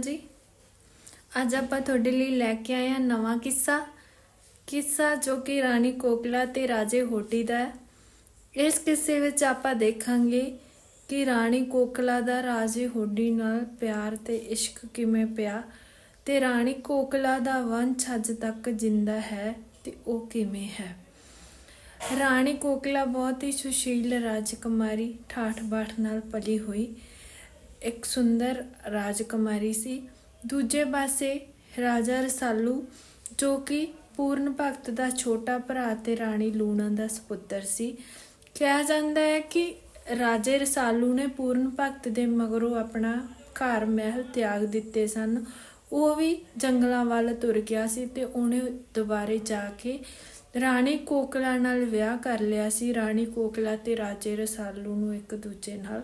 ਜੀ। ਅੱਜ ਆਪਾਂ ਤੁਹਾਡੇ ਲਈ ਲੈ ਕੇ ਆਏ ਹਾਂ ਨਵਾਂ ਕਿੱਸਾ। ਕਿੱਸਾ ਜੋ ਕਿ ਰਾਣੀ ਕੋਕਲਾ ਤੇ ਰਾਜੇ ਹੋਟੀ ਦਾ ਹੈ। ਇਸ ਕਿੱਸੇ ਵਿੱਚ ਆਪਾਂ ਦੇਖਾਂਗੇ ਕਿ ਰਾਣੀ ਕੋਕਲਾ ਦਾ ਰਾਜੇ ਹੋਡੀ ਨਾਲ ਪਿਆਰ ਤੇ ਇਸ਼ਕ ਕਿਵੇਂ ਪਿਆ ਤੇ ਰਾਣੀ ਕੋਕਲਾ ਦਾ ਵੰਸ਼ ਅੱਜ ਤੱਕ ਜਿੰਦਾ ਹੈ ਤੇ ਉਹ ਕਿਵੇਂ ਹੈ। ਰਾਣੀ ਕੋਕਲਾ ਬਹੁਤ ਹੀ ਸੁਸ਼ੀਲ ਰਾਜਕੁਮਾਰੀ ਠਾਠ ਬਾਠ ਨਾਲ ਪਲੀ ਹੋਈ ਇੱਕ ਸੁੰਦਰ ਰਾਜਕੁਮਾਰੀ ਸੀ। ਦੂਜੇ ਪਾਸੇ ਰਾਜਾ ਰਸਾਲੂ, ਜੋ ਕਿ ਪੂਰਨ ਭਗਤ ਦਾ ਛੋਟਾ ਭਰਾ ਤੇ ਰਾਣੀ ਲੂਣਾ ਦਾ ਸੁਪੁੱਤਰ ਸੀ। ਕਿਹਾ ਜਾਂਦਾ ਹੈ ਕਿ ਰਾਜੇ ਰਸਾਲੂ ਨੇ ਪੂਰਨ ਭਗਤ ਦੇ ਮਗਰੋਂ ਆਪਣਾ ਘਰ ਮਹਿਲ ਤਿਆਗ ਦਿੱਤੇ ਸਨ। ਉਹ ਵੀ ਜੰਗਲਾਂ ਵੱਲ ਤੁਰ ਗਿਆ ਸੀ ਤੇ ਉਹਨੇ ਦੁਬਾਰੇ ਜਾ ਕੇ ਰਾਣੀ ਕੋਕਲਾ ਨਾਲ ਵਿਆਹ ਕਰ ਲਿਆ ਸੀ। ਰਾਣੀ ਕੋਕਲਾ ਤੇ ਰਾਜੇ ਰਸਾਲੂ ਨੂੰ ਇੱਕ ਦੂਜੇ ਨਾਲ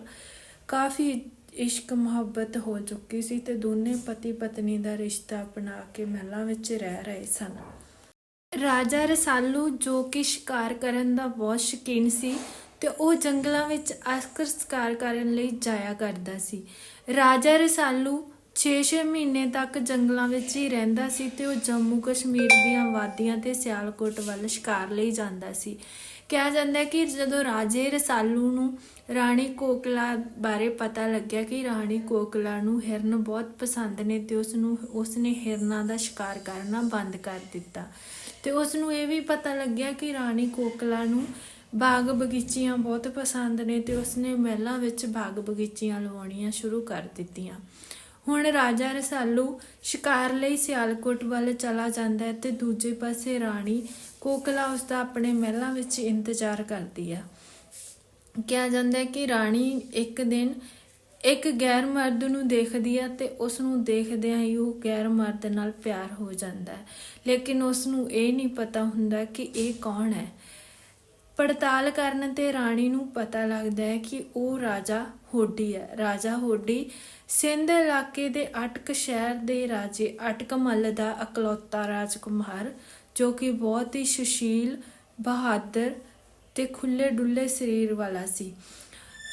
ਕਾਫੀ ਇਸ਼ਕ ਮੁਹੱਬਤ ਹੋ ਚੁੱਕੀ ਸੀ ਤੇ ਦੋਨੇ ਪਤੀ ਪਤਨੀ ਦਾ ਰਿਸ਼ਤਾ ਅਪਣਾ ਕੇ ਮਹਿਲਾਂ ਵਿੱਚ ਰਹਿ ਰਹੇ ਸਨ। ਰਾਜਾ ਰਸਾਲੂ ਜੋ ਕਿ ਸ਼ਿਕਾਰ ਕਰਨ ਦਾ ਬਹੁਤ ਸ਼ੌਕੀਨ ਸੀ ਤੇ ਉਹ ਜੰਗਲਾਂ ਵਿੱਚ ਅਸਕਰ ਸ਼ਿਕਾਰ ਕਰਨ ਲਈ ਜਾਇਆ ਕਰਦਾ ਸੀ। ਰਾਜਾ ਰਸਾਲੂ 6-6 ਮਹੀਨੇ ਤੱਕ ਜੰਗਲਾਂ ਵਿੱਚ ਹੀ ਰਹਿੰਦਾ ਸੀ ਤੇ ਉਹ ਜੰਮੂ ਕਸ਼ਮੀਰ ਦੀਆਂ ਵਾਦੀਆਂ ਤੇ ਸਿਆਲਕੋਟ ਵੱਲ ਸ਼ਿਕਾਰ ਲਈ ਜਾਂਦਾ ਸੀ। ਕਿਹਾ ਜਾਂਦਾ ਹੈ ਕਿ ਜਦੋਂ ਰਾਜੇ ਰਸਾਲੂ ਨੂੰ ਰਾਣੀ ਕੋਕਲਾ ਬਾਰੇ ਪਤਾ ਲੱਗਿਆ ਕਿ ਰਾਣੀ ਕੋਕਲਾ ਨੂੰ ਹਿਰਨ ਬਹੁਤ ਪਸੰਦ ਨੇ ਤੇ ਉਸ ਨੂੰ ਉਸ ਨੇ ਹਿਰਨਾਂ ਦਾ ਸ਼ਿਕਾਰ ਕਰਨਾ ਬੰਦ ਕਰ ਦਿੱਤਾ। ਤੇ ਉਸ ਨੂੰ ਇਹ ਵੀ ਪਤਾ ਲੱਗਿਆ ਕਿ ਰਾਣੀ ਕੋਕਲਾ ਨੂੰ ਬਾਗ ਬਗੀਚੀਆਂ ਬਹੁਤ ਪਸੰਦ ਨੇ ਤੇ ਉਸ ਨੇ ਮਹਿਲਾਂ ਵਿੱਚ ਬਾਗ ਬਗੀਚੀਆਂ ਲਵਾਉਣੀਆਂ ਸ਼ੁਰੂ ਕਰ ਦਿੱਤੀਆਂ। ਹੁਣ ਰਾਜਾ ਰਸਾਲੂ ਸ਼ਿਕਾਰ ਲਈ ਸਿਆਲਕੋਟ ਵੱਲ ਚਲਾ ਜਾਂਦਾ ਹੈ ਤੇ ਦੂਜੇ ਪਾਸੇ ਰਾਣੀ ਕੋਕਲਾ ਉਸ ਦਾ ਆਪਣੇ ਮਹਿਲਾਂ ਵਿੱਚ ਇੰਤਜ਼ਾਰ ਕਰਦੀ ਆ। ਕਿਹਾ ਜਾਂਦਾ ਹੈ ਕਿ ਰਾਣੀ ਇੱਕ ਦਿਨ ਇੱਕ ਗੈਰ ਮਰਦ ਨੂੰ ਦੇਖਦੀ ਆ ਤੇ ਉਸ ਨੂੰ ਦੇਖਦਿਆਂ ਹੀ ਉਹ ਗੈਰ ਮਰਦ ਨਾਲ ਪਿਆਰ ਹੋ ਜਾਂਦਾ ਹੈ। ਲੇਕਿਨ ਉਸ ਨੂੰ ਇਹ ਨਹੀਂ ਪਤਾ ਹੁੰਦਾ ਕਿ ਇਹ ਕੌਣ ਹੈ। ਪੜਤਾਲ ਕਰਨ ਤੇ ਰਾਣੀ ਨੂੰ ਪਤਾ ਲੱਗਦਾ ਹੈ ਕਿ ਉਹ ਰਾਜਾ ਹੋਡੀ ਹੈ। ਰਾਜਾ ਹੋਡੀ ਸਿੰਧ ਇਲਾਕੇ ਦੇ ਅਟਕ ਸ਼ਹਿਰ ਦੇ ਰਾਜੇ ਅਟਕ ਮੱਲ ਦਾ ਇਕਲੌਤਾ ਰਾਜਕੁਮਾਰ ਜੋ ਕਿ ਬਹੁਤ ਹੀ ਸੁਸ਼ੀਲ, ਬਹਾਦਰ ਤੇ ਖੁੱਲੇ ਡੁੱਲੇ ਸਰੀਰ ਵਾਲਾ ਸੀ।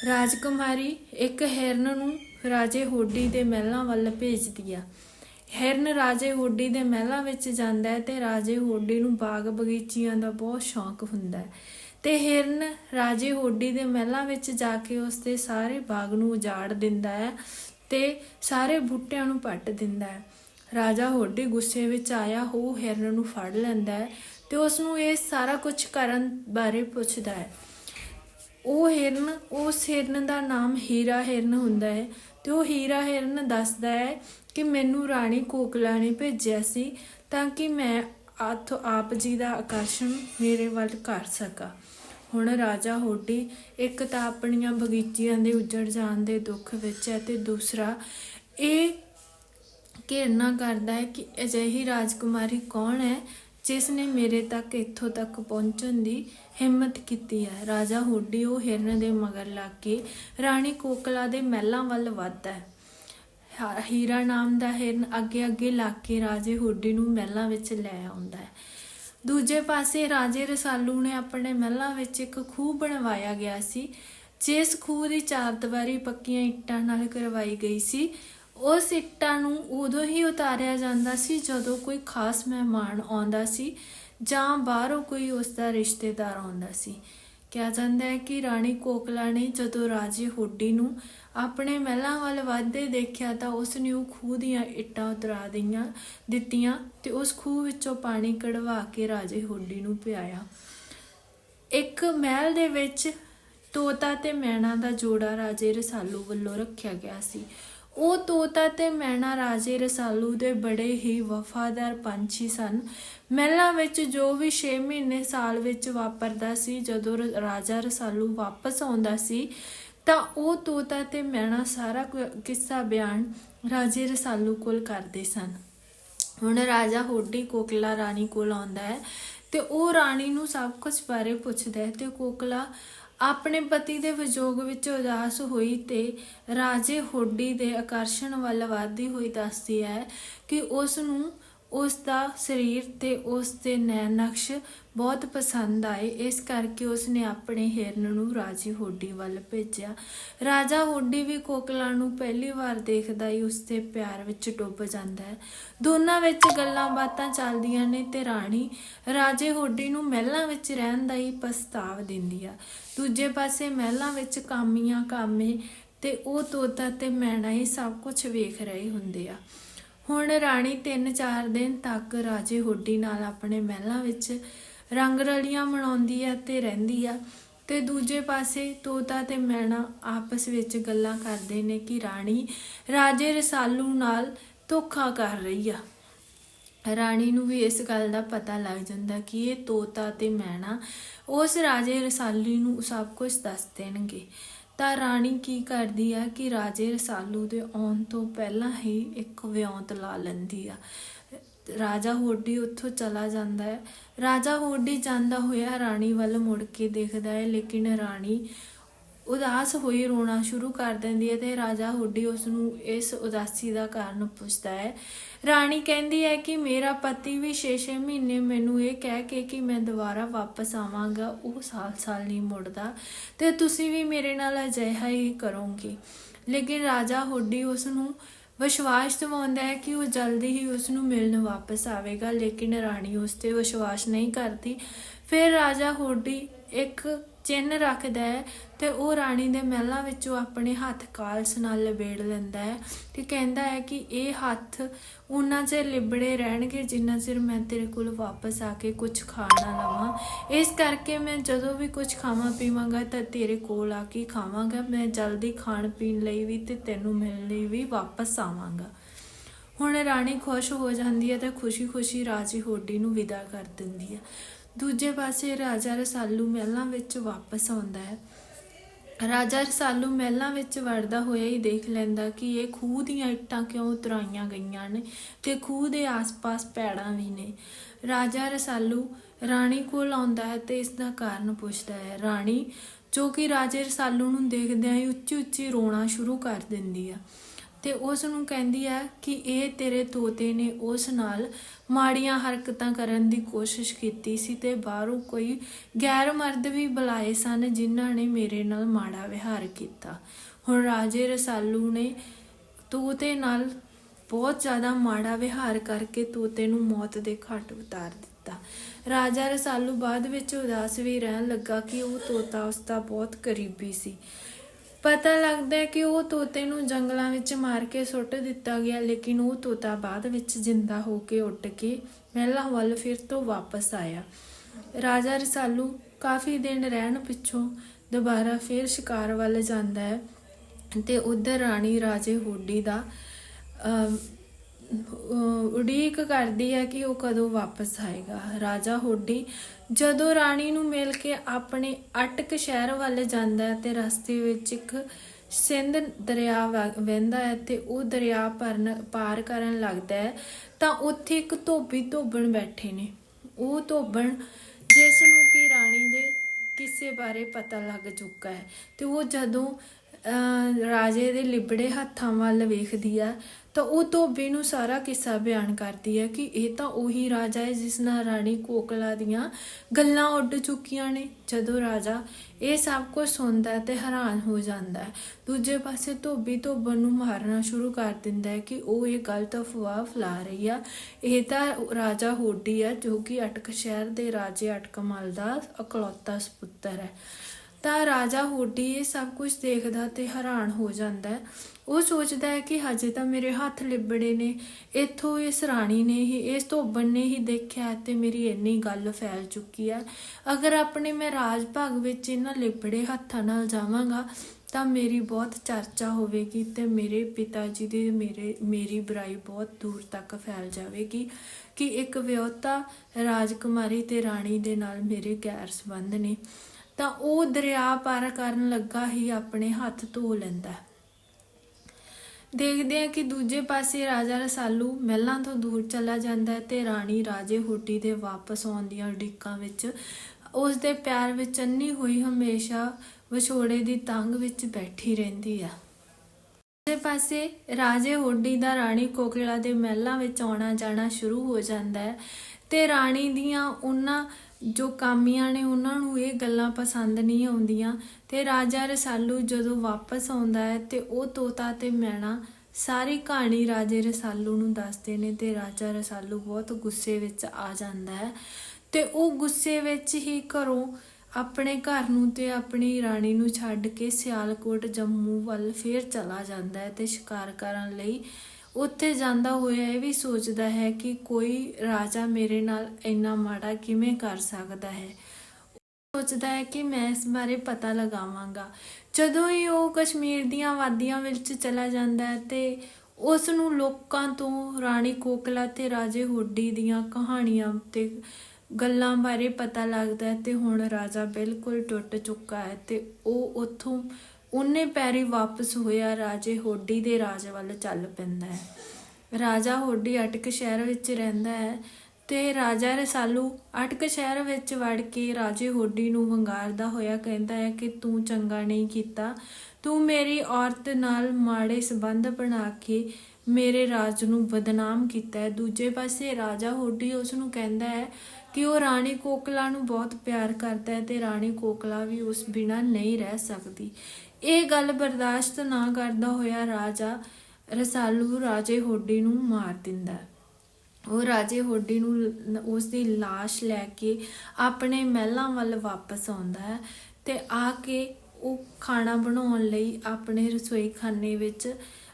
ਰਾਜਕੁਮਾਰੀ ਇੱਕ ਹਿਰਨ ਨੂੰ ਰਾਜੇ ਹੋਡੀ ਦੇ ਮਹਿਲਾਂ ਵੱਲ ਭੇਜਦੀ ਆ ਹਿਰਨ ਰਾਜੇ ਹੋਡੀ ਦੇ ਮਹਿਲਾਂ ਵਿੱਚ ਜਾਂਦਾ ਹੈ ਤੇ ਰਾਜੇ ਹੋਡੀ ਨੂੰ ਬਾਗ ਬਗੀਚੀਆਂ ਦਾ ਬਹੁਤ ਸ਼ੌਂਕ ਹੁੰਦਾ ਹੈ ਤੇ ਹਿਰਨ ਰਾਜੇ ਹੋਡੀ ਦੇ ਮਹਿਲਾਂ ਵਿੱਚ ਜਾ ਕੇ ਉਸ ਦੇ ਸਾਰੇ ਬਾਗ ਨੂੰ ਉਜਾੜ ਦਿੰਦਾ ਹੈ ਤੇ ਸਾਰੇ ਬੂਟਿਆਂ ਨੂੰ ਪੱਟ ਦਿੰਦਾ ਹੈ। ਰਾਜਾ ਹੋਡੀ ਗੁੱਸੇ ਵਿੱਚ ਆਇਆ, ਉਹ ਹਿਰਨ ਨੂੰ ਫੜ ਲੈਂਦਾ ਹੈ ਤੇ ਉਸ ਨੂੰ ਇਹ ਸਾਰਾ ਕੁਝ ਕਰਨ ਬਾਰੇ ਪੁੱਛਦਾ ਹੈ। ਉਹ ਹਿਰਨ, ਉਸ ਹਿਰਨ ਦਾ ਨਾਮ ਹੀਰਾ ਹਿਰਨ ਹੁੰਦਾ ਹੈ ਤੇ ਉਹ ਹੀਰਾ ਹਿਰਨ ਦੱਸਦਾ ਹੈ ਕਿ ਮੈਨੂੰ ਰਾਣੀ ਕੋਕਲਾ ਨੇ ਭੇਜਿਆ ਸੀ ਤਾਂ ਕਿ ਮੈਂ ਆਥ, ਆਪ ਜੀ ਦਾ ਆਕਰਸ਼ਣ ਮੇਰੇ ਵੱਲ ਕਰ ਸਕਾਂ। ਹੁਣ ਰਾਜਾ ਹੋਡੀ ਇੱਕ ਤਾਂ ਆਪਣੀਆਂ ਬਗੀਚੀਆਂ ਦੇ ਉੱਜੜ ਜਾਣ ਦੇ ਦੁੱਖ ਵਿੱਚ ਹੈ ਤੇ ਦੂਸਰਾ, ਇਹ ਘੇਰਨਾ ਕਰਦਾ ਹੈ ਕਿ ਅਜਿਹੀ ਰਾਜਕੁਮਾਰੀ ਕੌਣ ਹੈ ਜਿਸ ਨੇ ਮੇਰੇ ਤੱਕ ਇੱਥੋਂ ਤੱਕ ਪਹੁੰਚਣ ਦੀ ਹਿੰਮਤ ਕੀਤੀ ਹੈ? ਰਾਜਾ ਹੁੱਡੀ ਉਹ ਹਿਰਨ ਦੇ ਮਗਰ ਲੱਗ ਕੇ ਰਾਣੀ ਕੋਕਲਾ ਦੇ ਮਹਿਲਾਂ ਵੱਲ ਵੱਧਦਾ ਹੈ, ਹੀਰਾ ਨਾਮ ਦਾ ਹਿਰਨ ਅੱਗੇ ਅੱਗੇ ਲੱਗ ਕੇ ਰਾਜੇ ਹੁੱਡੀ ਨੂੰ ਮਹਿਲਾਂ ਵਿੱਚ ਲੈ ਆਉਂਦਾ ਹੈ। ਦੂਜੇ ਪਾਸੇ ਰਾਜੇ ਰਸਾਲੂ ਨੇ ਆਪਣੇ ਮਹਿਲਾਂ ਵਿੱਚ ਇੱਕ ਖੂਹ ਬਣਵਾਇਆ ਗਿਆ ਸੀ, ਜਿਸ ਖੂਹ ਦੀ ਚਾਰਦੀਵਾਰੀ ਪੱਕੀਆਂ ਇੱਟਾਂ ਨਾਲ ਕਰਵਾਈ ਗਈ ਸੀ। ਉਸ ਇੱਟਾਂ ਨੂੰ ਉਦੋਂ ਹੀ ਉਤਾਰਿਆ ਜਾਂਦਾ ਸੀ ਜਦੋਂ ਕੋਈ ਖਾਸ ਮਹਿਮਾਨ ਆਉਂਦਾ ਸੀ ਜਾਂ ਬਾਹਰੋਂ ਕੋਈ ਉਸ ਦਾ ਰਿਸ਼ਤੇਦਾਰ ਆਉਂਦਾ ਸੀ। ਕਿਹਾ ਜਾਂਦਾ ਹੈ ਕਿ ਰਾਣੀ ਕੋਕਲਾ ਨੇ ਜਦੋਂ ਰਾਜੇ ਹੋਡੀ ਨੂੰ ਆਪਣੇ ਮਹਿਲਾਂ ਵੱਲ ਵੱਧਦੇ ਦੇਖਿਆ ਤਾਂ ਉਸ ਨੇ ਉਹ ਖੂਹ ਦੀਆਂ ਇੱਟਾਂ ਉਤਰਾ ਦਈਆਂ, ਦਿੱਤੀਆਂ ਤੇ ਉਸ ਖੂਹ ਵਿੱਚੋਂ ਪਾਣੀ ਕਢਵਾ ਕੇ ਰਾਜੇ ਹੋਡੀ ਨੂੰ ਪਿਆਇਆ। ਇੱਕ ਮਹਿਲ ਦੇ ਵਿੱਚ ਤੋਤਾ ਤੇ ਮੈਣਾ ਦਾ ਜੋੜਾ ਰਾਜੇ ਰਸਾਲੂ ਵੱਲੋਂ ਰੱਖਿਆ ਗਿਆ ਸੀ। ਉਹ ਤੋਤਾ ਤੇ ਮੈਣਾ ਰਾਜੇ ਰਸਾਲੂ ਦੇ ਬੜੇ ਹੀ ਵਫਾਦਾਰ ਪੰਛੀ ਸਨ। ਮਹਿਲਾਂ ਵਿੱਚ ਜੋ ਵੀ 6 ਮਹੀਨੇ ਸਾਲ ਵਿੱਚ ਵਾਪਰਦਾ ਸੀ, ਜਦੋਂ ਰ- ਰਾਜਾ ਰਸਾਲੂ ਵਾਪਸ ਆਉਂਦਾ ਸੀ, ਤਾਂ ਉਹ ਤੋਤਾ ਤੇ ਮੈਣਾ ਸਾਰਾ ਕੁ- ਕਿੱਸਾ ਬਿਆਨ ਰਾਜੇ ਰਸਾਲੂ ਕੋਲ ਕਰਦੇ ਸਨ। ਹੁਣ ਰਾਜਾ ਹੋਡੀ ਕੋਕਲਾ ਰਾਣੀ ਕੋਲ ਆਉਂਦਾ ਹੈ ਤੇ ਉਹ ਰਾਣੀ ਨੂੰ ਸਭ ਕੁਝ ਬਾਰੇ ਪੁੱਛਦਾ ਹੈ ਤੇ ਕੋਕਲਾ ਆਪਣੇ ਪਤੀ ਦੇ ਵਿਜੋਗ ਵਿੱਚ ਉਦਾਸ ਹੋਈ ਤੇ ਰਾਜੇ ਹੋਡੀ ਦੇ ਆਕਰਸ਼ਣ ਵੱਲ ਵਧਦੀ ਹੋਈ ਦੱਸਦੀ ਹੈ ਕਿ ਉਸ ਨੂੰ ਉਸ ਦਾ ਸਰੀਰ ਤੇ ਉਸ ਦੇ ਨੈਣ ਨਕਸ਼ ਬਹੁਤ ਪਸੰਦ ਆਏ। ਇਸ ਕਰਕੇ ਉਸ ਨੇ ਆਪਣੇ ਹਿਰਨ ਨੂੰ ਰਾਜੀ ਹੋਡੀ ਵੱਲ ਭੇਜਿਆ। ਰਾਜਾ ਹੋਡੀ ਵੀ ਕੋਕਲਾ ਨੂੰ ਪਹਿਲੀ ਵਾਰ ਦੇਖਦਾ ਹੀ ਉਸ ਦੇ ਪਿਆਰ ਵਿੱਚ ਡੁੱਬ ਜਾਂਦਾ ਹੈ। ਦੋਨਾਂ ਵਿੱਚ ਗੱਲਾਂ ਬਾਤਾਂ ਚੱਲਦੀਆਂ ਨੇ ਤੇ ਰਾਣੀ ਰਾਜੇ ਹੋਡੀ ਨੂੰ ਮਹਿਲਾਂ ਵਿੱਚ ਰਹਿਣ ਦਾ ਹੀ ਪ੍ਰਸਤਾਵ ਦਿੰਦੀ ਆ। ਦੂਜੇ ਪਾਸੇ ਮਹਿਲਾਂ ਵਿੱਚ ਕਾਮੀਆਂ ਕਾਮੇ ਤੇ ਉਹ ਤੋਤਾ ਤੇ ਮੈਣਾ ਹੀ ਸਭ ਕੁਝ ਵੇਖ ਰਹੇ ਹੁੰਦੇ ਆ। ਹੁਣ ਰਾਣੀ 3-4 ਦਿਨ ਤੱਕ ਰਾਜੇ ਹੋਡੀ ਨਾਲ ਆਪਣੇ ਮਹਿਲਾਂ ਵਿੱਚ ਰੰਗ ਰਲੀਆਂ ਮਨਾਉਂਦੀ ਆ ਤੇ ਰਹਿੰਦੀ ਆ। ਤੇ ਦੂਜੇ ਪਾਸੇ ਤੋਤਾ ਤੇ ਮੈਣਾ ਆਪਸ ਵਿੱਚ ਗੱਲਾਂ ਕਰਦੇ ਨੇ ਕਿ ਰਾਣੀ ਰਾਜੇ ਰਸਾਲੂ ਨਾਲ ਧੋਖਾ ਕਰ ਰਹੀ ਆ। ਰਾਣੀ ਨੂੰ ਵੀ ਇਸ ਗੱਲ ਦਾ ਪਤਾ ਲੱਗ ਜਾਂਦਾ ਕਿ ਇਹ ਤੋਤਾ ਤੇ ਮੈਣਾ ਉਸ ਰਾਜੇ ਰਸਾਲੂ ਨੂੰ ਸਭ ਕੁਝ ਦੱਸ ਦੇਣਗੇ। ਤਾਂ ਰਾਣੀ ਕੀ ਕਰਦੀ ਆ ਕਿ ਰਾਜੇ ਰਸਾਲੂ ਦੇ ਆਉਣ ਤੋਂ ਪਹਿਲਾਂ ਹੀ ਇੱਕ ਵਿਉਂਤ ਲਾ ਲੈਂਦੀ ਆ। ਰਾਜਾ ਹੋਡੀ ਉੱਥੋਂ ਚਲਾ ਜਾਂਦਾ ਹੈ। ਰਾਜਾ ਹੋਡੀ ਜਾਂਦਾ ਹੋਇਆ ਰਾਣੀ ਵੱਲ ਮੁੜ ਕੇ ਦੇਖਦਾ ਹੈ, ਲੇਕਿਨ ਰਾਣੀ ਉਦਾਸ ਹੋਈ ਰੋਣਾ ਸ਼ੁਰੂ ਕਰ ਦਿੰਦੀ ਹੈ ਤੇ ਰਾਜਾ ਹੁੱਡੀ ਉਸ ਨੂੰ ਇਸ ਉਦਾਸੀ ਦਾ ਕਾਰਨ ਪੁੱਛਦਾ ਹੈ। ਰਾਣੀ ਕਹਿੰਦੀ ਹੈ ਕਿ ਮੇਰਾ ਪਤੀ ਵੀ 6-6 ਮਹੀਨੇ ਮੈਨੂੰ ਇਹ ਕਹਿ ਕੇ ਕਿ ਮੈਂ ਦੁਬਾਰਾ ਵਾਪਸ ਆਵਾਂਗਾ, ਉਹ ਸਾਲ-ਸਾਲ ਨਹੀਂ ਮੁੜਦਾ ਤੇ ਤੁਸੀਂ ਵੀ ਮੇਰੇ ਨਾਲ ਅਜਿਹਾ ਹੀ ਕਰੋਗੇ। ਲੇਕਿਨ ਰਾਜਾ ਹੁੱਡੀ ਉਸ ਨੂੰ ਵਿਸ਼ਵਾਸ ਦਿਵਾਉਂਦਾ ਹੈ ਕਿ ਉਹ ਜਲਦੀ ਹੀ ਉਸ ਨੂੰ ਮਿਲਣ ਵਾਪਸ ਆਵੇਗਾ, ਲੇਕਿਨ ਰਾਣੀ ਉਸ ਤੇ ਵਿਸ਼ਵਾਸ ਨਹੀਂ ਕਰਦੀ। ਫਿਰ ਰਾਜਾ ਹੋਡੀ ਇੱਕ ਚਿੰਨ੍ਹ ਰੱਖਦਾ ਹੈ ਤੇ ਉਹ ਰਾਣੀ ਦੇ ਮਹਿਲਾਂ ਵਿੱਚੋਂ ਆਪਣੇ ਹੱਥ ਕਾਲਸ ਨਾਲ ਲਬੇੜ ਲੈਂਦਾ ਹੈ ਤੇ ਕਹਿੰਦਾ ਹੈ ਕਿ ਇਹ ਹੱਥ ਉਹਨਾਂ ਚਿਰ ਲਿਬੜੇ ਰਹਿਣਗੇ, ਜਿੰਨਾ ਚਿਰ ਮੈਂ ਤੇਰੇ ਕੋਲ ਵਾਪਸ ਆ ਕੇ ਕੁਝ ਖਾਣਾ ਲਵਾਂ। ਇਸ ਕਰਕੇ ਮੈਂ ਜਦੋਂ ਵੀ ਕੁਝ ਖਾਵਾਂ ਪੀਵਾਂਗਾ ਤਾਂ ਤੇਰੇ ਕੋਲ ਆ ਕੇ ਖਾਵਾਂਗਾ। ਮੈਂ ਜਲਦੀ ਖਾਣ ਪੀਣ ਲਈ ਵੀ ਤੇ ਤੈਨੂੰ ਮਿਲਣ ਲਈ ਵੀ ਵਾਪਸ ਆਵਾਂਗਾ। ਹੁਣ ਰਾਣੀ ਖੁਸ਼ ਹੋ ਜਾਂਦੀ ਹੈ ਤੇ ਖੁਸ਼ੀ-ਖੁਸ਼ੀ ਰਾਜੀ ਹੋਡੀ ਨੂੰ ਵਿਦਾ ਕਰ ਦਿੰਦੀ ਹੈ। ਦੂਜੇ ਪਾਸੇ ਰਾਜਾ ਰਸਾਲੂ ਮਹਿਲਾਂ ਵਿੱਚ ਵਾਪਸ ਆਉਂਦਾ ਹੈ। ਰਾਜਾ ਰਸਾਲੂ ਮਹਿਲਾਂ ਵਿੱਚ ਵੜਦਾ ਹੋਇਆ ਹੀ ਦੇਖ ਲੈਂਦਾ ਕਿ ਇਹ ਖੂਹ ਦੀਆਂ ਇੱਟਾਂ ਕਿਉਂ ਉਤਰਾਈਆਂ ਗਈਆਂ ਨੇ ਤੇ ਖੂਹ ਦੇ ਆਸ-ਪਾਸ ਪੈੜਾਂ ਵੀ ਨੇ। ਰਾਜਾ ਰਸਾਲੂ ਰਾਣੀ ਕੋਲ ਆਉਂਦਾ ਹੈ ਤੇ ਇਸ ਦਾ ਕਾਰਨ ਪੁੱਛਦਾ ਹੈ। ਰਾਣੀ, ਜੋ ਕਿ ਰਾਜੇ ਰਸਾਲੂ ਨੂੰ ਦੇਖਦਿਆਂ ਹੀ ਉੱਚੀ-ਉੱਚੀ ਰੋਣਾ ਸ਼ੁਰੂ ਕਰ ਦਿੰਦੀ ਆ। ਤੇ ਉਸ ਨੂੰ ਕਹਿੰਦੀ ਹੈ ਕਿ ਇਹ ਤੇਰੇ ਤੋਤੇ ਨੇ ਉਸ ਨਾਲ ਮਾੜੀਆਂ ਹਰਕਤਾਂ ਕਰਨ ਦੀ ਕੋਸ਼ਿਸ਼ ਕੀਤੀ ਸੀ ਤੇ ਬਾਹਰੋਂ ਕੋਈ ਗੈਰ ਮਰਦ ਵੀ ਬੁਲਾਏ ਸਨ ਜਿਨ੍ਹਾਂ ਨੇ ਮੇਰੇ ਨਾਲ ਮਾੜਾ ਵਿਹਾਰ ਕੀਤਾ। ਹੁਣ ਰਾਜੇ ਰਸਾਲੂ ਨੇ ਤੋਤੇ ਨਾਲ ਬਹੁਤ ਜ਼ਿਆਦਾ ਮਾੜਾ ਵਿਹਾਰ ਕਰਕੇ ਤੋਤੇ ਨੂੰ ਮੌਤ ਦੇ ਘਾਟ ਉਤਾਰ ਦਿੱਤਾ। ਰਾਜਾ ਰਸਾਲੂ ਬਾਅਦ ਵਿੱਚ ਉਦਾਸ ਵੀ ਰਹਿਣ ਲੱਗਾ ਕਿ ਉਹ ਤੋਤਾ ਉਸ ਦਾ ਬਹੁਤ ਕਰੀਬੀ ਸੀ। ਪਤਾ ਲੱਗਦਾ ਹੈ ਕਿ ਉਹ ਤੋਤੇ ਨੂੰ ਜੰਗਲਾਂ ਵਿੱਚ ਮਾਰ ਕੇ ਸੁੱਟ ਦਿੱਤਾ ਗਿਆ, ਲੇਕਿਨ ਉਹ ਤੋਤਾ ਬਾਅਦ ਵਿੱਚ ਜਿੰਦਾ ਹੋ ਕੇ ਉੱਡ ਕੇ ਮਹਿਲਾਂ ਵੱਲ ਫਿਰ ਤੋਂ ਵਾਪਸ ਆਇਆ। ਰਾਜਾ ਰਸਾਲੂ ਕਾਫੀ ਦਿਨ ਰਹਿਣ ਪਿੱਛੋਂ ਦੁਬਾਰਾ ਫਿਰ ਸ਼ਿਕਾਰ ਵੱਲ ਜਾਂਦਾ ਹੈ ਤੇ ਉਧਰ ਰਾਣੀ ਰਾਜੇ ਹੋਡੀ ਦਾ ਉਡੀਕ ਕਰਦੀ ਹੈ ਕਿ ਉਹ ਕਦੋਂ ਵਾਪਸ ਆਏਗਾ। ਰਾਜਾ ਹੋਡੀ ਜਦੋਂ ਰਾਣੀ ਨੂੰ ਮਿਲ ਕੇ ਆਪਣੇ ਅਟਕ ਸ਼ਹਿਰ ਵੱਲ ਜਾਂਦਾ ਹੈ ਤੇ ਰਸਤੇ ਵਿੱਚ ਇੱਕ ਸਿੰਧ ਦਰਿਆ ਵਹਿੰਦਾ ਹੈ ਤੇ ਉਹ ਦਰਿਆ ਭਰਨ, ਪਾਰ ਕਰਨ ਲੱਗਦਾ ਹੈ, ਤਾਂ ਉੱਥੇ ਇੱਕ ਧੋਬੀ ਧੋਬਣ ਬੈਠੇ ਨੇ। ਉਹ ਧੋਬਣ ਜਿਸ ਨੂੰ ਕਿ ਰਾਣੀ ਦੇ ਕਿਸੇ ਬਾਰੇ ਪਤਾ ਲੱਗ ਚੁੱਕਾ ਹੈ। ਤੇ ਉਹ ਜਦੋਂ ਰਾਜੇ ਦੇ ਲਿਬੜੇ ਹੱਥਾਂ ਵੱਲ ਵੇਖਦੀ ਆ ਤਾਂ ਉਹ ਧੋਬੀ ਨੂੰ ਸਾਰਾ ਕਿੱਸਾ ਬਿਆਨ ਕਰਦੀ ਹੈ ਕਿ ਇਹ ਤਾਂ ਉਹੀ ਰਾਜਾ ਹੈ ਜਿਸ ਨਾਲ ਰਾਣੀ ਕੋਕਲਾ ਦੀਆਂ ਗੱਲਾਂ ਉੱਡ ਚੁੱਕੀਆਂ ਨੇ। ਜਦੋਂ ਰਾਜਾ ਇਹ ਸਭ ਕੁਝ ਸੁਣਦਾ ਹੈ ਤੇ ਹੈਰਾਨ ਹੋ ਜਾਂਦਾ ਹੈ। ਦੂਜੇ ਪਾਸੇ ਧੋਬੀ ਧੋਬਣ ਨੂੰ ਮਾਰਨਾ ਸ਼ੁਰੂ ਕਰ ਦਿੰਦਾ ਹੈ ਕਿ ਉਹ ਇਹ ਗਲਤ ਅਫਵਾਹ ਫੈਲਾ ਰਹੀ ਆ। ਇਹ ਤਾਂ ਰਾਜਾ ਹੋਡੀ ਆ ਜੋ ਕਿ ਅਟਕ ਸ਼ਹਿਰ ਦੇ ਰਾਜੇ ਅਟਕਮਲ ਦਾ ਇਕਲੌਤਾ ਸਪੁੱਤਰ ਹੈ। ਤਾਂ ਰਾਜਾ ਹੋਡੀ ਇਹ ਸਭ ਕੁਝ ਦੇਖਦਾ ਤੇ ਹੈਰਾਨ ਹੋ ਜਾਂਦਾ ਹੈ। ਉਹ ਸੋਚਦਾ ਹੈ ਕਿ ਹਜੇ ਤਾਂ ਮੇਰੇ ਹੱਥ ਲਿਬੜੇ ਨੇ, ਇੱਥੋਂ ਇਸ ਰਾਣੀ ਨੇ ਹੀ, ਇਸ ਧੋਬਣ ਨੇ ਹੀ ਦੇਖਿਆ ਤੇ ਮੇਰੀ ਇੰਨੀ ਗੱਲ ਫੈਲ ਚੁੱਕੀ ਹੈ। ਅਗਰ ਆਪਣੇ ਮੈਂ ਰਾਜ ਭਾਗ ਵਿੱਚ ਇਹਨਾਂ ਲਿਬੜੇ ਹੱਥਾਂ ਨਾਲ ਜਾਵਾਂਗਾ, ਤਾਂ ਮੇਰੀ ਬਹੁਤ ਚਰਚਾ ਹੋਵੇਗੀ ਤੇ ਮੇਰੇ ਪਿਤਾ ਜੀ ਦੀ ਮੇਰੇ, ਮੇਰੀ ਬੁਰਾਈ ਬਹੁਤ ਦੂਰ ਤੱਕ ਫੈਲ ਜਾਵੇਗੀ ਕਿ ਇੱਕ ਵਿਆਹੁਤਾ ਰਾਜਕੁਮਾਰੀ ਤੇ ਰਾਣੀ ਦੇ ਨਾਲ ਮੇਰੇ ਗੈਰ ਸੰਬੰਧ ਨੇ। ਤਾਂ ਉਹ ਦਰਿਆ ਪਾਰ ਕਰਨ ਲੱਗਾ ਹੀ ਆਪਣੇ ਹੱਥ ਧੋ ਲੈਂਦਾ ਦੇਖਦੇ ਆ ਕਿ ਦੂਜੇ ਪਾਸੇ ਰਾਜਾ ਰਸਾਲੂ ਮਹਿਲਾਂ ਤੋਂ ਦੂਰ ਚਲਾ ਜਾਂਦਾ ਹੈ ਤੇ ਰਾਣੀ ਰਾਜੇ ਹੋਟੀ ਦੇ ਵਾਪਸ ਆਉਣ ਦੀਆਂ ਉਡੀਕਾਂ ਵਿੱਚ ਉਸ ਦੇ ਪਿਆਰ ਵਿੱਚ ਅੰਨੀ ਹੋਈ ਹਮੇਸ਼ਾ ਵਿਛੋੜੇ ਦੀ ਤੰਗ ਵਿੱਚ ਬੈਠੀ ਰਹਿੰਦੀ ਆ। ਦੇ ਪਾਸੇ ਰਾਜੇ ਹੋਡੀ ਦਾ ਰਾਣੀ ਕੋਕਿਲਾ ਦੇ ਮਹਿਲਾਂ ਵਿੱਚ ਆਉਣਾ ਜਾਣਾ ਸ਼ੁਰੂ ਹੋ ਜਾਂਦਾ ਹੈ। ਤੇ ਰਾਣੀ ਦੀਆਂ ਉਹਨਾਂ ਜੋ ਕਾਮੀਆਂ ਨੇ, ਉਹਨਾਂ ਨੂੰ ਇਹ ਗੱਲਾਂ ਪਸੰਦ ਨਹੀਂ ਆਉਂਦੀਆਂ। ਤੇ ਰਾਜਾ ਰਸਾਲੂ ਜਦੋਂ ਵਾਪਸ ਆਉਂਦਾ ਹੈ ਤੇ ਉਹ ਤੋਤਾ ਤੇ ਮੈਣਾ ਸਾਰੀ ਕਹਾਣੀ ਰਾਜੇ ਰਸਾਲੂ ਨੂੰ ਦੱਸਦੇ ਨੇ ਤੇ ਰਾਜਾ ਰਸਾਲੂ ਬਹੁਤ ਗੁੱਸੇ ਵਿੱਚ ਆ ਜਾਂਦਾ ਹੈ। ਤੇ ਉਹ ਗੁੱਸੇ ਵਿੱਚ ਹੀ ਘਰੋਂ ਆਪਣੇ ਘਰ ਨੂੰ ਤੇ ਆਪਣੀ ਰਾਣੀ ਨੂੰ ਛੱਡ ਕੇ ਸਿਆਲਕੋਟ ਜੰਮੂ ਵੱਲ ਫੇਰ ਚਲਾ ਜਾਂਦਾ ਹੈ ਤੇ ਸ਼ਿਕਾਰ ਕਰਨ ਲਈ ਉੱਥੇ ਜਾਂਦਾ ਹੋਇਆ ਇਹ ਵੀ ਸੋਚਦਾ ਹੈ ਕਿ ਕੋਈ ਰਾਜਾ ਮੇਰੇ ਨਾਲ ਇੰਨਾ ਮਾੜਾ ਕਿਵੇਂ ਕਰ ਸਕਦਾ ਹੈ। ਸੋਚਦਾ ਹੈ ਕਿ ਮੈਂ ਇਸ ਬਾਰੇ ਪਤਾ ਲਗਾਵਾਂਗਾ। ਜਦੋਂ ਹੀ ਉਹ ਕਸ਼ਮੀਰ ਦੀਆਂ ਵਾਦੀਆਂ ਵਿੱਚ ਚਲਾ ਜਾਂਦਾ ਹੈ ਤੇ ਉਸ ਨੂੰ ਲੋਕਾਂ ਤੋਂ ਰਾਣੀ ਕੋਕਲਾ ਤੇ ਰਾਜੇ ਹੁੱਡੀ ਦੀਆਂ ਕਹਾਣੀਆਂ ਤੇ ਗੱਲਾਂ ਬਾਰੇ ਪਤਾ ਲੱਗਦਾ ਹੈ ਤੇ ਹੁਣ ਰਾਜਾ ਬਿਲਕੁਲ ਟੁੱਟ ਚੁੱਕਾ ਹੈ ਤੇ ਉਹ ਉੱਥੋਂ ਉਹਨੇ ਪੈਰੀ ਵਾਪਸ ਹੋਇਆ, ਰਾਜੇ ਹੋਡੀ ਦੇ ਰਾਜ ਵੱਲ ਚੱਲ ਪੈਂਦਾ ਹੈ। ਰਾਜਾ ਹੋਡੀ ਅਟਕ ਸ਼ਹਿਰ ਵਿੱਚ ਰਹਿੰਦਾ ਹੈ ਤੇ ਰਾਜਾ ਰਸਾਲੂ ਅਟਕ ਸ਼ਹਿਰ ਵਿੱਚ ਵੜ ਕੇ ਰਾਜੇ ਹੋਡੀ ਨੂੰ ਵੰਗਾਰਦਾ ਹੋਇਆ ਕਹਿੰਦਾ ਹੈ ਕਿ ਤੂੰ ਚੰਗਾ ਨਹੀਂ ਕੀਤਾ। ਤੂੰ ਮੇਰੀ ਔਰਤ ਨਾਲ ਮਾੜੇ ਸਬੰਧ ਬਣਾ ਕੇ ਮੇਰੇ ਰਾਜ ਨੂੰ ਬਦਨਾਮ ਕੀਤਾ ਹੈ। ਦੂਜੇ ਪਾਸੇ ਰਾਜਾ ਹੋਡੀ ਉਸ ਨੂੰ ਕਹਿੰਦਾ ਹੈ ਕਿ ਉਹ ਰਾਣੀ ਕੋਕਲਾ ਨੂੰ ਬਹੁਤ ਪਿਆਰ ਕਰਦਾ ਹੈ ਤੇ ਰਾਣੀ ਕੋਕਲਾ ਵੀ ਉਸ ਬਿਨਾਂ ਨਹੀਂ ਰਹਿ ਸਕਦੀ। ਇਹ ਗੱਲ ਬਰਦਾਸ਼ਤ ਨਾ ਕਰਦਾ ਹੋਇਆ ਰਾਜਾ ਰਸਾਲੂ ਰਾਜੇ ਹੋਡੀ ਨੂੰ ਮਾਰ ਦਿੰਦਾ ਹੈ। ਉਹ ਰਾਜੇ ਹੋਡੀ ਨੂੰ ਲ- ਉਸ ਦੀ লাশ ਲੈ ਕੇ ਆਪਣੇ ਮਹਿਲਾਂ ਵੱਲ ਵਾਪਸ ਆਉਂਦਾ ਹੈ ਤੇ ਆ ਕੇ ਉਹ ਖਾਣਾ ਬਣਾਉਣ ਲਈ ਆਪਣੇ ਰਸੋਈਖਾਨੇ ਵਿੱਚ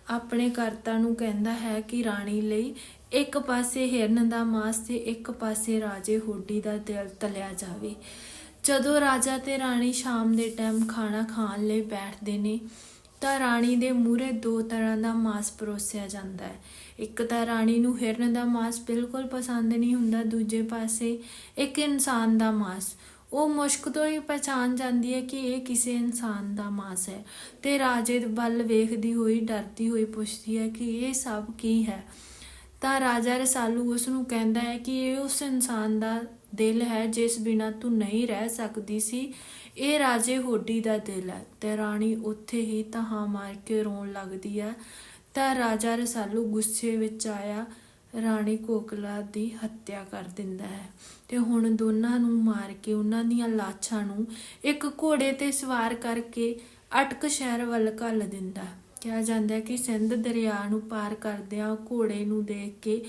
ਆਪਣੇ ਕਰਤਾ ਨੂੰ ਕਹਿੰਦਾ ਹੈ ਕਿ ਰਾਣੀ ਲਈ ਇੱਕ ਪਾਸੇ ਹਿਰਨ ਦਾ ਮਾਸ ਤੇ ਇੱਕ ਪਾਸੇ ਰਾਜੇ ਹੋਡੀ ਦਾ ਦਿਲ ਤਲਿਆ ਜਾਵੇ। ਜਦੋਂ ਰਾਜਾ ਤੇ ਰਾਣੀ ਸ਼ਾਮ ਦੇ ਟਾਈਮ ਖਾਣਾ ਖਾਣ ਲਈ ਬੈਠਦੇ ਨੇ, ਤਾਂ ਰਾਣੀ ਦੇ ਮੂਹਰੇ ਦੋ ਤਰ੍ਹਾਂ ਦਾ ਮਾਸ ਪਰੋਸਿਆ ਜਾਂਦਾ ਹੈ। ਇੱਕ ਤਾਂ ਰਾਣੀ ਨੂੰ ਹਿਰਨ ਦਾ ਮਾਸ ਬਿਲਕੁਲ ਪਸੰਦ ਨਹੀਂ ਹੁੰਦਾ, ਦੂਜੇ ਪਾਸੇ ਇੱਕ ਇਨਸਾਨ ਦਾ ਮਾਸ। ਉਹ ਮੁਸ਼ਕ ਤੋਂ ਹੀ ਪਛਾਣ ਜਾਂਦੀ ਹੈ ਕਿ ਇਹ ਕਿਸੇ ਇਨਸਾਨ ਦਾ ਮਾਸ ਹੈ ਤੇ ਰਾਜੇ ਵੱਲ ਵੇਖਦੀ ਹੋਈ, ਡਰਦੀ ਹੋਈ ਪੁੱਛਦੀ ਹੈ ਕਿ ਇਹ ਸਭ ਕੀ ਹੈ। ਤਾਂ ਰਾਜਾ ਰਸਾਲੂ ਉਸ ਨੂੰ ਕਹਿੰਦਾ ਹੈ ਕਿ ਇਹ ਉਸ ਇਨਸਾਨ ਦਾ ਦਿਲ ਹੈ ਜਿਸ ਬਿਨਾ ਤੂੰ ਨਹੀਂ ਰਹਿ ਸਕਦੀ ਸੀ। ਇਹ ਰਾਜੇ ਹੋਡੀ ਦਾ ਦਿਲ ਹੈ। ਤੇ ਰਾਣੀ ਉੱਥੇ ਹੀ ਤਹਾਂ ਮਾਰ ਕੇ ਰੋਣ ਲੱਗਦੀ ਹੈ ਤਾਂ ਰਾਜਾ ਰਸਾਲੂ ਗੁੱਸੇ ਵਿੱਚ ਆਇਆ। ਰਾਣੀ ਕੋਕਲਾ ਦੀ ਹੱਤਿਆ ਕਰ ਦਿੰਦਾ ਹੈ। ਤੇ ਹੁਣ ਦੋਨਾਂ ਨੂੰ ਮਾਰ ਕੇ ਉਹਨਾਂ ਦੀਆਂ ਲਾਸ਼ਾਂ ਨੂੰ ਇੱਕ ਘੋੜੇ ਤੇ ਸਵਾਰ ਕਰਕੇ ਅਟਕ ਸ਼ਹਿਰ ਵੱਲ ਘੱਲ ਦਿੰਦਾ। ਹੈ। ਕਿਹਾ ਜਾਂਦਾ ਹੈ ਕਿ ਸਿੰਧ ਦਰਿਆ ਨੂੰ ਪਾਰ ਕਰਦਿਆਂ ਘੋੜੇ ਨੂੰ ਦੇਖ ਕੇ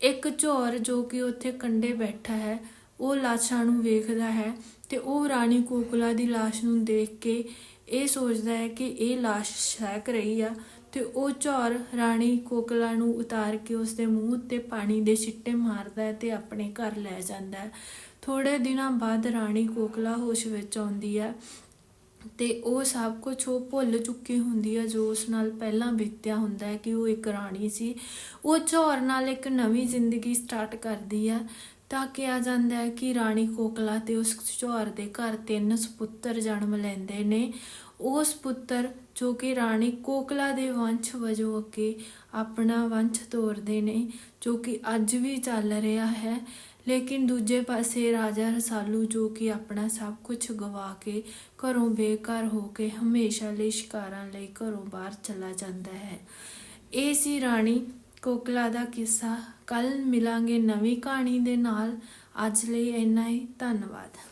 ਇੱਕ ਝੋਰ ਜੋ ਕਿ ਉੱਥੇ ਕੰਡੇ ਬੈਠਾ ਹੈ, ਉਹ ਲਾਸ਼ਾਂ ਨੂੰ ਵੇਖਦਾ ਹੈ ਤੇ ਉਹ ਰਾਣੀ ਕੋਕਲਾ ਦੀ ਲਾਸ਼ ਨੂੰ ਦੇਖ ਕੇ ਇਹ ਸੋਚਦਾ ਹੈ ਕਿ ਇਹ ਲਾਸ਼ ਸਹਿਕ ਰਹੀ ਆ ਤੇ ਉਹ ਝੋਰ ਰਾਣੀ ਕੋਕਲਾ ਨੂੰ ਉਤਾਰ ਕੇ ਉਸਦੇ ਮੂੰਹ ਉੱਤੇ ਪਾਣੀ ਦੇ ਛਿੱਟੇ ਮਾਰਦਾ ਹੈ ਤੇ ਆਪਣੇ ਘਰ ਲੈ ਜਾਂਦਾ ਹੈ। ਥੋੜੇ ਦਿਨਾਂ ਬਾਅਦ ਰਾਣੀ ਕੋਕਲਾ ਹੋਸ਼ ਵਿੱਚ ਆਉਂਦੀ ਹੈ ਤੇ ਉਹ ਸਭ ਕੁਝ ਉਹ ਭੁੱਲ ਚੁੱਕੀ ਹੁੰਦੀ ਹੈ ਜੋ ਉਸ ਨਾਲ ਪਹਿਲਾਂ ਬੀਤਿਆ ਹੁੰਦਾ ਹੈ ਕਿ ਉਹ ਇੱਕ ਰਾਣੀ ਸੀ। ਉਹ ਝੋਰ ਨਾਲ ਇੱਕ ਨਵੀਂ ਜ਼ਿੰਦਗੀ ਸਟਾਰਟ ਕਰਦੀ ਹੈ ਤਾਂ ਕਿਹਾ ਜਾਂਦਾ ਹੈ ਕਿ ਰਾਣੀ ਕੋਕਲਾ ਤੇ ਉਸ ਝੋਰ ਦੇ ਘਰ ਤਿੰਨ ਸੁਪੁੱਤਰ ਜਨਮ ਲੈਂਦੇ ਨੇ। ਉਹ ਪੁੱਤਰ ਜੋ ਕਿ ਰਾਣੀ ਕੋਕਲਾ ਦੇ ਵੰਸ਼ ਵਜੋਂ ਅੱਗੇ ਆਪਣਾ ਵੰਸ਼ ਤੋਰਦੇ ਨੇ, ਜੋ ਕਿ ਅੱਜ ਵੀ ਚੱਲ ਰਿਹਾ ਹੈ। ਲੇਕਿਨ ਦੂਜੇ ਪਾਸੇ ਰਾਜਾ ਰਸਾਲੂ ਜੋ ਕਿ ਆਪਣਾ ਸਭ ਕੁਝ ਗਵਾ ਕੇ ਘਰੋਂ ਬੇਘਰ ਹੋ ਕੇ ਹਮੇਸ਼ਾ ਲਈ ਸ਼ਿਕਾਰਾਂ ਲਈ ਘਰੋਂ ਬਾਹਰ ਚਲਾ ਜਾਂਦਾ ਹੈ। ਇਹ ਸੀ ਰਾਣੀ ਕੋਕਲਾ ਦਾ ਕਿੱਸਾ। ਕੱਲ ਮਿਲਾਂਗੇ ਨਵੀਂ ਕਹਾਣੀ ਦੇ ਨਾਲ। ਅੱਜ ਲਈ ਇੰਨਾ ਹੀ। ਧੰਨਵਾਦ।